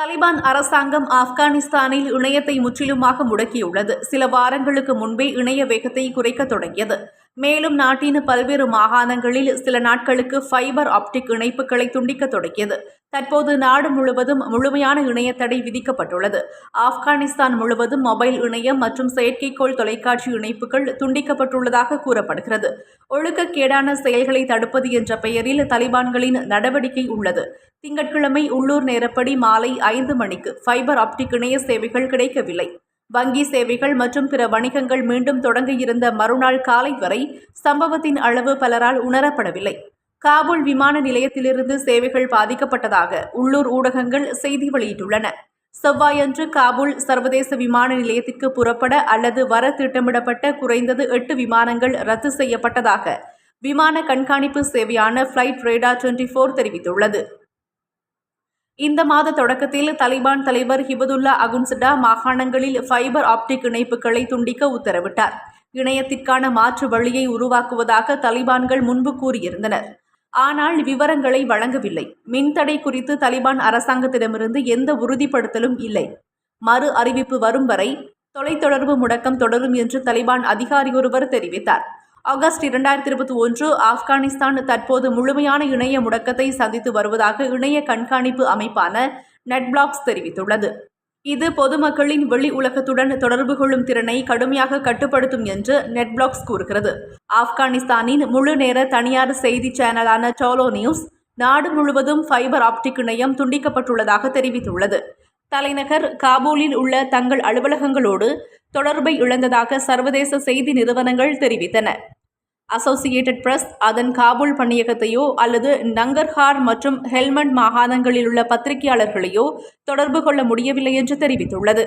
தலிபான் அரசாங்கம் ஆப்கானிஸ்தானில் இணையத்தை முற்றிலுமாக முடக்கியுள்ளது. சில வாரங்களுக்கு முன்பே இணைய வேகத்தை குறைக்க தொடங்கியது. மேலும் நாட்டின் பல்வேறு மாகாணங்களில் சில நாட்களுக்கு ஃபைபர் ஆப்டிக் இணைப்புகளை துண்டிக்கத் தொடங்கியது. தற்போது நாடு முழுவதும் முழுமையான இணைய தடை விதிக்கப்பட்டுள்ளது. ஆப்கானிஸ்தான் முழுவதும் மொபைல் இணையம் மற்றும் செயற்கைக்கோள் தொலைக்காட்சி இணைப்புகள் துண்டிக்கப்பட்டுள்ளதாக கூறப்படுகிறது. ஒழுக்கக்கேடான செயல்களை தடுப்பது என்ற பெயரில் தலிபான்களின் நடவடிக்கை உள்ளது. திங்கட்கிழமை உள்ளூர் நேரப்படி மாலை ஐந்து மணிக்கு ஃபைபர் ஆப்டிக் இணைய சேவைகள் கிடைக்கவில்லை. வங்கி சேவைகள் மற்றும் பிற வணிகங்கள் மீண்டும் தொடங்க இருந்த மறுநாள் காலை வரை சம்பவத்தின் அளவு பலரால் உணரப்படவில்லை. காபூல் விமான நிலையத்திலிருந்து சேவைகள் பாதிக்கப்பட்டதாக உள்ளூர் ஊடகங்கள் செய்தி வெளியிட்டுள்ளன. செவ்வாயன்று காபூல் சர்வதேச விமான நிலையத்திற்கு புறப்பட அல்லது வர திட்டமிடப்பட்ட குறைந்தது எட்டு விமானங்கள் ரத்து செய்யப்பட்டதாக விமான கண்காணிப்பு சேவையான ஃப்ளைட் ரேடா டுவெண்ட்டி ஃபோர் தெரிவித்துள்ளது. இந்த மாத தொடக்கத்தில் தலிபான் தலைவர் ஹிபதுல்லா அகுன்சடா மாகாணங்களில் ஃபைபர் ஆப்டிக் இணைப்புகளை துண்டிக்க உத்தரவிட்டார். இணையத்திற்கான மாற்று வழியை உருவாக்குவதாக தலிபான்கள் முன்பு கூறியிருந்தனர். ஆனால் விவரங்களை வழங்கவில்லை. மின்தடை குறித்து தலிபான் அரசாங்கத்திடமிருந்து எந்த உறுதிப்படுத்தலும் இல்லை. மறு அறிவிப்பு வரும் வரை தொலைத்தொடர்பு முடக்கம் தொடரும் என்று தலிபான் அதிகாரி ஒருவர் தெரிவித்தார். ஆகஸ்ட் இரண்டாயிரத்தி இருபத்தி ஒன்று ஆப்கானிஸ்தான் தற்போது முழுமையான இணைய முடக்கத்தை சந்தித்து வருவதாக இணைய கண்காணிப்பு அமைப்பான நெட்பிளாக்ஸ் தெரிவித்துள்ளது. இது பொதுமக்களின் வெளி உலகத்துடன் தொடர்பு கொள்ளும் திறனை கடுமையாக கட்டுப்படுத்தும் என்று நெட்பிளாக்ஸ் கூறுகிறது. ஆப்கானிஸ்தானின் முழு நேர தனியார் செய்தி சேனலான டோலோ நியூஸ் நாடு முழுவதும் ஃபைபர் ஆப்டிக் இணையம் துண்டிக்கப்பட்டுள்ளதாக தெரிவித்துள்ளது. தலைநகர் காபூலில் உள்ள தங்கள் அலுவலகங்களோடு தொடர்பை இழந்ததாக சர்வதேச செய்தி நிறுவனங்கள் தெரிவித்தன. அசோசியேட்டட் பிரஸ் அதன் காபூல் பணியகத்தையோ அல்லது நங்கர்ஹார் மற்றும் ஹெல்மண்ட் மாகாணங்களில் உள்ள பத்திரிகையாளர்களையோ தொடர்பு கொள்ள முடியவில்லை என்று தெரிவித்துள்ளது.